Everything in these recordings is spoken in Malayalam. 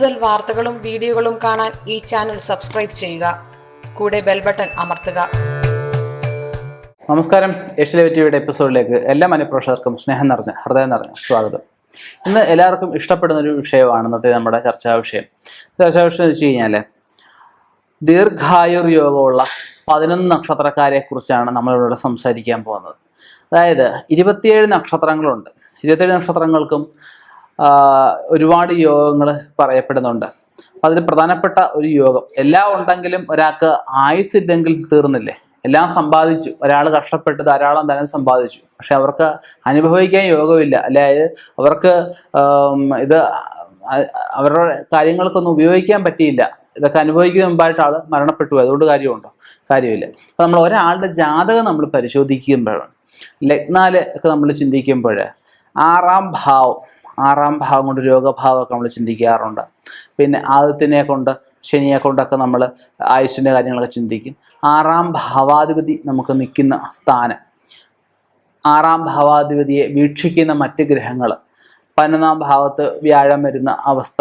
കൂടുതൽ വാർത്തകളും വീഡിയോകളും കാണാൻ ഈ ചാനൽ സബ്സ്ക്രൈബ് ചെയ്യുക. കൂടെ ബെൽ ബട്ടൺ അമർത്തുക. നമസ്കാരം. ഏഷ്യലൈവ് ടിവിയുടെ എപ്പിസോഡിലേക്ക് എല്ലാ മനുപ്രേക്ഷകർക്കും സ്നേഹം നിറഞ്ഞ ഹൃദയം നിറഞ്ഞ സ്വാഗതം. ഇന്ന് എല്ലാവർക്കും ഇഷ്ടപ്പെടുന്ന ഒരു വിഷയമാണ് ഇന്നത്തെ നമ്മുടെ ചർച്ചാ വിഷയം. ചർച്ചാ വിഷയം വെച്ച് കഴിഞ്ഞാൽ ദീർഘായുർ യോഗമുള്ള പതിനൊന്ന് നക്ഷത്രക്കാരെ കുറിച്ചാണ് നമ്മളിവിടെ സംസാരിക്കാൻ പോകുന്നത്. അതായത് ഇരുപത്തിയേഴ് നക്ഷത്രങ്ങളുണ്ട്. ഇരുപത്തിയേഴ് നക്ഷത്രങ്ങൾക്കും ഒരുപാട് യോഗങ്ങൾ പറയപ്പെടുന്നുണ്ട്. അതിൽ പ്രധാനപ്പെട്ട ഒരു യോഗം. എല്ലാം ഉണ്ടെങ്കിലും ഒരാൾക്ക് ആയുസ് ഇല്ലെങ്കിൽ തീർന്നില്ലേ? എല്ലാം സമ്പാദിച്ചു. ഒരാൾ കഷ്ടപ്പെട്ട് ധാരാളം ധനം സമ്പാദിച്ചു. പക്ഷെ അവർക്ക് അനുഭവിക്കാൻ യോഗമില്ല. അതായത് അവർക്ക് ഇത് അവരുടെ കാര്യങ്ങൾക്കൊന്നും ഉപയോഗിക്കാൻ പറ്റിയില്ല. ഇതൊക്കെ അനുഭവിക്കുന്ന മുമ്പായിട്ട് ആൾ മരണപ്പെട്ടു. അതുകൊണ്ട് കാര്യമുണ്ടോ? കാര്യമില്ല. അപ്പം നമ്മൾ ഒരാളുടെ ജാതകം നമ്മൾ പരിശോധിക്കുമ്പോഴാണ്. ലഗ്നാൽ ഒക്കെ നമ്മൾ ചിന്തിക്കുമ്പോൾ ആറാം ഭാവം ആറാം ഭാവം കൊണ്ട് രോഗഭാവമൊക്കെ നമ്മൾ ചിന്തിക്കാറുണ്ട്. പിന്നെ ആദ്യത്തിനെ കൊണ്ട് ശനിയെ കൊണ്ടൊക്കെ നമ്മൾ ആയുസിന്റെ കാര്യങ്ങളൊക്കെ ചിന്തിക്കും. ആറാം ഭാവാധിപതി നമുക്ക് നിൽക്കുന്ന സ്ഥാനം. ആറാം ഭാവാധിപതിയെ വീക്ഷിക്കുന്ന മറ്റ് ഗ്രഹങ്ങൾ പതിനൊന്നാം ഭാവത്ത് വ്യാഴം വരുന്ന അവസ്ഥ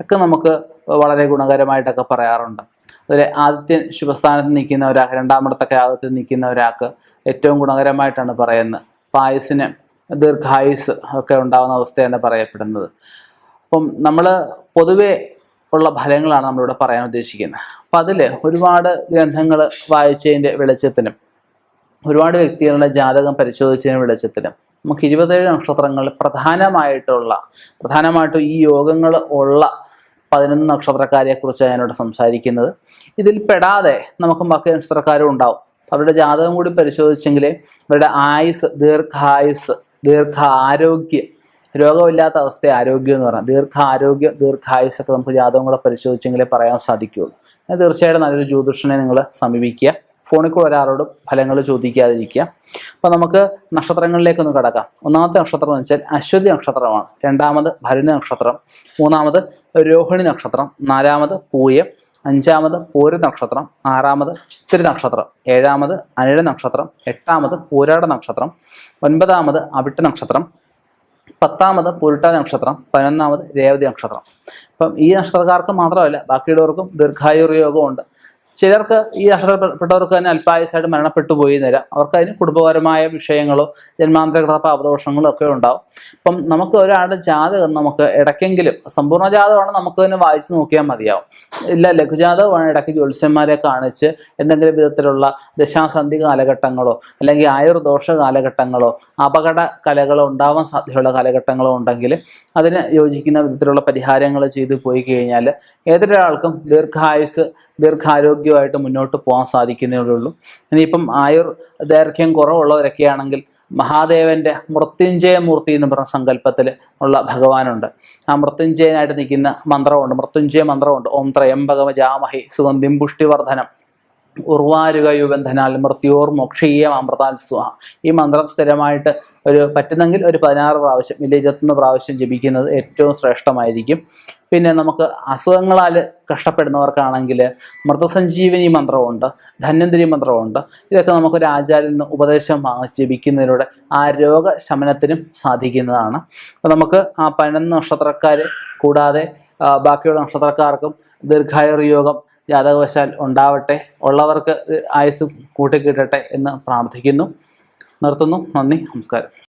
ഒക്കെ നമുക്ക് വളരെ ഗുണകരമായിട്ടൊക്കെ പറയാറുണ്ട്. അതുപോലെ ആദ്യത്തെ ശുഭസ്ഥാനത്ത് നിൽക്കുന്ന ഒരാൾക്ക് രണ്ടാമിടത്തൊക്കെ ആദ്യത്തിൽ നിൽക്കുന്ന ഒരാൾക്ക് ഏറ്റവും ഗുണകരമായിട്ടാണ് പറയുന്നത്. പായസിന് ദീർഘായുസ് ഒക്കെ ഉണ്ടാകുന്ന അവസ്ഥയാണ് പറയപ്പെടുന്നത്. അപ്പം നമ്മൾ പൊതുവെ ഉള്ള ഫലങ്ങളാണ് നമ്മളിവിടെ പറയാൻ ഉദ്ദേശിക്കുന്നത്. അപ്പം അതിൽ ഒരുപാട് ഗ്രന്ഥങ്ങൾ വായിച്ചതിന്റെ വെളിച്ചത്തിനും ഒരുപാട് വ്യക്തികളുടെ ജാതകം പരിശോധിച്ചതിന് വെളിച്ചത്തിലും നമുക്ക് ഇരുപത്തേഴ് നക്ഷത്രങ്ങൾ പ്രധാനമായിട്ടുള്ള പ്രധാനമായിട്ടും ഈ യോഗങ്ങൾ ഉള്ള പതിനൊന്ന് നക്ഷത്രക്കാരെ കുറിച്ച് ഞാനിവിടെ സംസാരിക്കുന്നത്. ഇതിൽ പെടാതെ നമുക്ക് ബാക്കി നക്ഷത്രക്കാരും ഉണ്ടാവും. അവരുടെ ജാതകം കൂടി പരിശോധിച്ചെങ്കിൽ അവരുടെ ആയുസ് ദീർഘായുസ് ദീർഘ ആരോഗ്യം രോഗമില്ലാത്ത അവസ്ഥയെ ആരോഗ്യം എന്ന് പറയാം. ദീർഘ ആരോഗ്യം ദീർഘായുസൊക്കെ നമുക്ക് ജാതകം കൂടെ പരിശോധിച്ചെങ്കിലേ പറയാൻ സാധിക്കുകയുള്ളൂ. തീർച്ചയായിട്ടും നല്ലൊരു ജ്യോതിഷനെ നിങ്ങൾ സമീപിക്കുക. ഫോണിൽ കൂടെ ഒരാളോട് ഫലങ്ങൾ ചോദിക്കാതിരിക്കുക. അപ്പോൾ നമുക്ക് നക്ഷത്രങ്ങളിലേക്കൊന്ന് കടക്കാം. ഒന്നാമത്തെ നക്ഷത്രം എന്ന് വെച്ചാൽ അശ്വതി നക്ഷത്രമാണ്. രണ്ടാമത് ഭരണി നക്ഷത്രം. മൂന്നാമത് രോഹിണി നക്ഷത്രം. നാലാമത് പൂയം. അഞ്ചാമത് പൂര നക്ഷത്രം ആറാമത് ചിത്തിരി നക്ഷത്രം ഏഴാമത് അനിഴ നക്ഷത്രം എട്ടാമത് പൂരാട നക്ഷത്രം ഒൻപതാമത് അവിട്ട നക്ഷത്രം പത്താമത് പുരുട്ട നക്ഷത്രം പതിനൊന്നാമത് രേവതി നക്ഷത്രം. അപ്പം ഈ നക്ഷത്രക്കാർക്ക് മാത്രമല്ല ബാക്കിയുള്ളവർക്കും ദീർഘായുർ യോഗമുണ്ട്. ചിലർക്ക് ഈ നക്ഷത്രപ്പെട്ടവർക്ക് തന്നെ അല്പായസായിട്ട് മരണപ്പെട്ടു പോയി തരാം അവർക്ക് അതിന് കുടുംബപരമായ വിഷയങ്ങളോ ജന്മാന്തരകൃത പാപദോഷങ്ങളോ ഒക്കെ ഉണ്ടാവും. അപ്പം നമുക്ക് ഒരാളുടെ ജാതകം നമുക്ക് ഇടയ്ക്കെങ്കിലും സമ്പൂർണ ജാതകമാണ് നമുക്ക് തന്നെ വായിച്ച് നോക്കിയാൽ മതിയാവും. ഇല്ല ലഘുജാതകമാണ് ഇടയ്ക്ക് ജ്യോത്സ്യന്മാരെ കാണിച്ച് എന്തെങ്കിലും വിധത്തിലുള്ള ദശാസന്ധി കാലഘട്ടങ്ങളോ അല്ലെങ്കിൽ ആയുർദോഷ കാലഘട്ടങ്ങളോ അപകട കലകളോ ഉണ്ടാവാൻ സാധ്യതയുള്ള കാലഘട്ടങ്ങളോ ഉണ്ടെങ്കിൽ അതിന് യോജിക്കുന്ന വിധത്തിലുള്ള പരിഹാരങ്ങൾ ചെയ്തു പോയി കഴിഞ്ഞാൽ ഏതൊരാൾക്കും ദീർഘായുസ് ദീർഘാരോഗ്യമായിട്ട് മുന്നോട്ട് പോകാൻ സാധിക്കുന്നേ ഉള്ളൂ ഇനിയിപ്പം ആയുർ ദൈർഘ്യം കുറവുള്ളവരൊക്കെ ആണെങ്കിൽ മഹാദേവന്റെ മൃത്യുഞ്ജയ മൂർത്തി എന്ന് പറഞ്ഞ സങ്കല്പത്തിൽ ഉള്ള ഭഗവാനുണ്ട്. ആ മൃത്യുഞ്ജയനായിട്ട് നിൽക്കുന്ന മന്ത്രമുണ്ട്. മൃത്യുഞ്ജയ മന്ത്രമുണ്ട്. ഓം ത്രയംബകം ജാമഹി സുഗന്ധിം പുഷ്ടിവർദ്ധനം ഉർവാരുകയുബന്ധനാൽ മൃത്യോർ മോക്ഷീയം അമൃതാൽ സ്വാഹ. ഈ മന്ത്രം സ്ഥിരമായിട്ട് ഒരു പറ്റുന്നെങ്കിൽ ഒരു പതിനാറ് പ്രാവശ്യം ഇല്ല ഇരുപത്തൊന്ന് പ്രാവശ്യം ജപിക്കുന്നത് ഏറ്റവും ശ്രേഷ്ഠമായിരിക്കും. പിന്നെ നമുക്ക് അസുഖങ്ങളാൽ കഷ്ടപ്പെടുന്നവർക്കാണെങ്കിൽ മൃതസഞ്ജീവനി മന്ത്രമുണ്ട് ധന്വന്തരി മന്ത്രമുണ്ട് ഇതൊക്കെ നമുക്കൊരു ആചാര്യൽ നിന്ന് ഉപദേശം ജപിക്കുന്നതിലൂടെ ആ രോഗശമനത്തിനും സാധിക്കുന്നതാണ്. അപ്പോൾ നമുക്ക് ആ പതിനൊന്ന് നക്ഷത്രക്കാർ കൂടാതെ ബാക്കിയുള്ള നക്ഷത്രക്കാർക്കും ദീർഘായുർ യോഗം ജാതകവശാൽ ഉണ്ടാവട്ടെ ഉള്ളവർക്ക് ആയുസ് കൂട്ടിക്കിട്ടട്ടെ എന്ന് പ്രാർത്ഥിക്കുന്നു. നിർത്തുന്നു. നന്ദി. നമസ്കാരം.